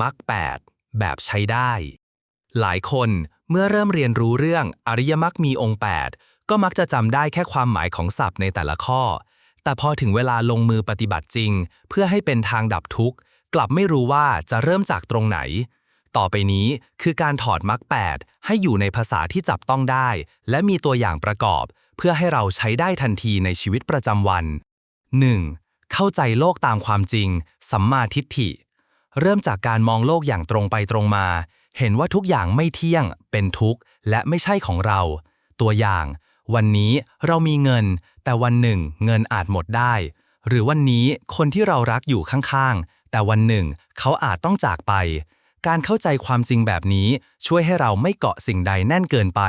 มักแปดแบบใช้ได้ หลายคนเมื่อเริ่มเรียนรู้เรื่องอริยมรรคมีองค์ 8 ก็มักจะจำได้แค่ความหมายของศัพท์ในแต่ละข้อ แต่พอถึงเวลาลงมือปฏิบัติจริง เพื่อให้เป็นทางดับทุกข์ กลับไม่รู้ว่าจะเริ่มจากตรงไหน ต่อไปนี้คือการถอดมรรคแปดให้อยู่ในภาษาที่จับต้องได้ และมีตัวอย่างประกอบ เพื่อให้เราใช้ได้ทันทีในชีวิตประจำวัน 1. เข้าใจโลกตามความจริง สัมมาทิฏฐิ เริ่มจากการมองโลกอย่างตรงไปตรงมา เห็นว่าทุกอย่างไม่เที่ยง เป็นทุกข์ และไม่ใช่ของเรา ตัวอย่าง วันนี้เรามีเงิน แต่วันหนึ่ง เงินอาจหมดได้ หรือวันนี้คนที่เรารักอยู่ข้างๆ แต่วันหนึ่ง เขาอาจต้องจากไป การเข้าใจความจริงแบบนี้ช่วยให้เราไม่เกาะสิ่งใดแน่นเกินไป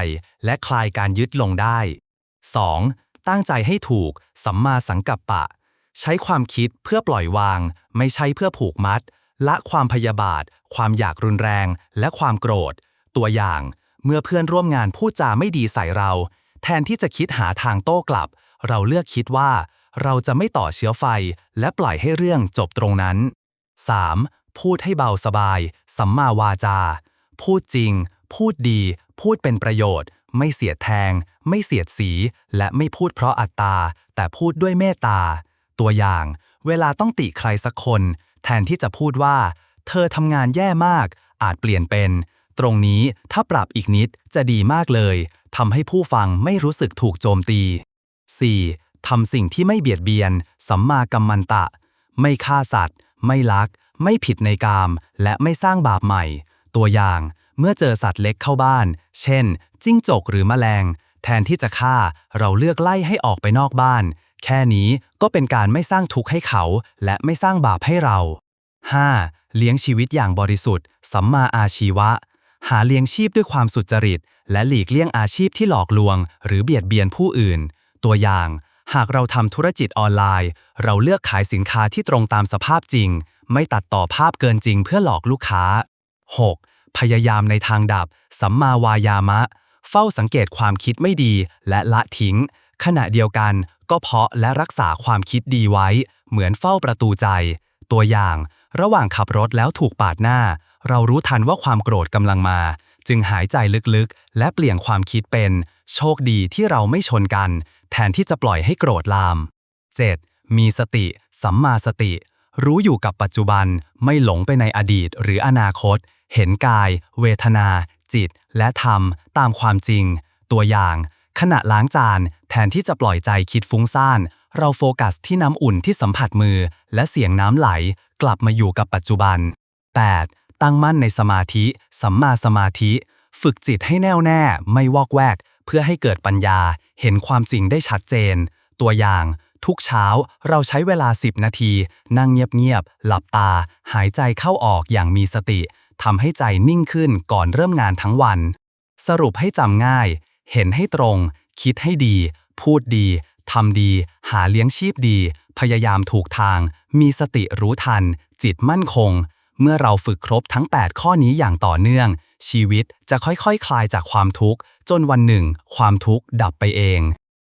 และคลายการยึดลงได้ 2. ตั้งใจให้ถูก สัมมาสังกัปปะ ใช้ความคิดเพื่อปล่อยวาง ไม่ใช่เพื่อผูกมัด ละความพยาบาท ความอยากรุนแรง และความโกรธ ตัวอย่าง เมื่อเพื่อนร่วมงานพูดจาไม่ดีใส่เรา แทนที่จะคิดหาทางโต้กลับ เราเลือกคิดว่า เราจะไม่ต่อเชื้อไฟ และปล่อยให้เรื่องจบตรงนั้น 3. พูดให้เบาสบาย สัมมาวาจา พูดจริง พูดดี พูดเป็นประโยชน์ ไม่เสียดแทง ไม่เสียดสี และไม่พูดเพราะอัตตา แต่พูดด้วยเมตตา ตัวอย่าง เวลาต้องติใครสักคน แทนที่จะพูดว่า เธอทำงานแย่มาก อาจเปลี่ยนเป็น ตรงนี้ถ้าปรับอีกนิดจะดีมากเลยทำให้ผู้ฟังไม่รู้สึกถูกโจมตี 4. ทำสิ่งที่ไม่เบียดเบียน สัมมากัมมันตะ ไม่ฆ่าสัตว์ ไม่ลัก ไม่ผิดในกาม และไม่สร้างบาปใหม่ ตัวอย่างเมื่อเจอสัตว์เล็กเข้าบ้าน เช่น จิ้งจกหรือแมลง แทนที่จะฆ่า เราเลือกไล่ให้ออกไปนอกบ้าน แค่นี้ก็เป็นการไม่สร้างทุกข์ให้เขา และไม่สร้างบาปให้เรา 5. เลี้ยงชีวิตอย่างบริสุทธิ์ สัมมาอาชีวะ หาเลี้ยงชีพด้วยความสุจริต และหลีกเลี่ยงอาชีพที่หลอกลวง หรือเบียดเบียนผู้อื่น ตัวอย่าง หากเราทำธุรกิจออนไลน์ เราเลือกขายสินค้าที่ตรงตามสภาพจริง ไม่ตัดต่อภาพเกินจริงเพื่อหลอกลูกค้า 6. พยายามในทางดับ สัมมาวายามะ เฝ้าสังเกตความคิดไม่ดีและละทิ้ง ขณะเดียวกัน ก็เพาะและรักษาความคิดดีไว้ เหมือนเฝ้าประตูใจ ตัวอย่าง ระหว่างขับรถแล้วถูกปาดหน้า เรารู้ทันว่าความโกรธกำลังมา จึงหายใจลึกๆ และเปลี่ยนความคิดเป็น โชคดีที่เราไม่ชนกัน แทนที่จะปล่อยให้โกรธลาม 7. มีสติ สัมมาสติ รู้อยู่กับปัจจุบัน ไม่หลงไปในอดีตหรืออนาคต เห็นกาย เวทนา จิต และธรรม ตามความจริง ตัวอย่าง ขณะล้างจาน แทนที่จะปล่อยใจคิดฟุ้งซ่าน เราโฟกัสที่น้ำอุ่นที่สัมผัสมือ และเสียงน้ำไหล กลับมาอยู่กับปัจจุบัน 8. ตั้งมั่นในสมาธิ สัมมาสมาธิ ฝึกจิตให้แน่วแน่ ไม่วอกแวก เพื่อให้เกิดปัญญา เห็นความจริงได้ชัดเจน ตัวอย่าง ทุกเช้าเราใช้เวลา 10 นาที นั่งเงียบๆหลับตา หายใจเข้าออกอย่างมีสติทำให้ใจนิ่งขึ้นก่อนเริ่มงานทั้งวัน สรุปให้จำง่าย เห็นให้ตรง คิดให้ดี พูดดี ทำดี หาเลี้ยงชีพดี พยายามถูกทาง มีสติรู้ทัน จิตมั่นคง เมื่อเราฝึกครบทั้ง 8 ข้อนี้อย่างต่อเนื่อง ชีวิตจะค่อยๆคคลายจากความทุกข์ จนวันหนึ่ง ความทุกข์ดับไปเอง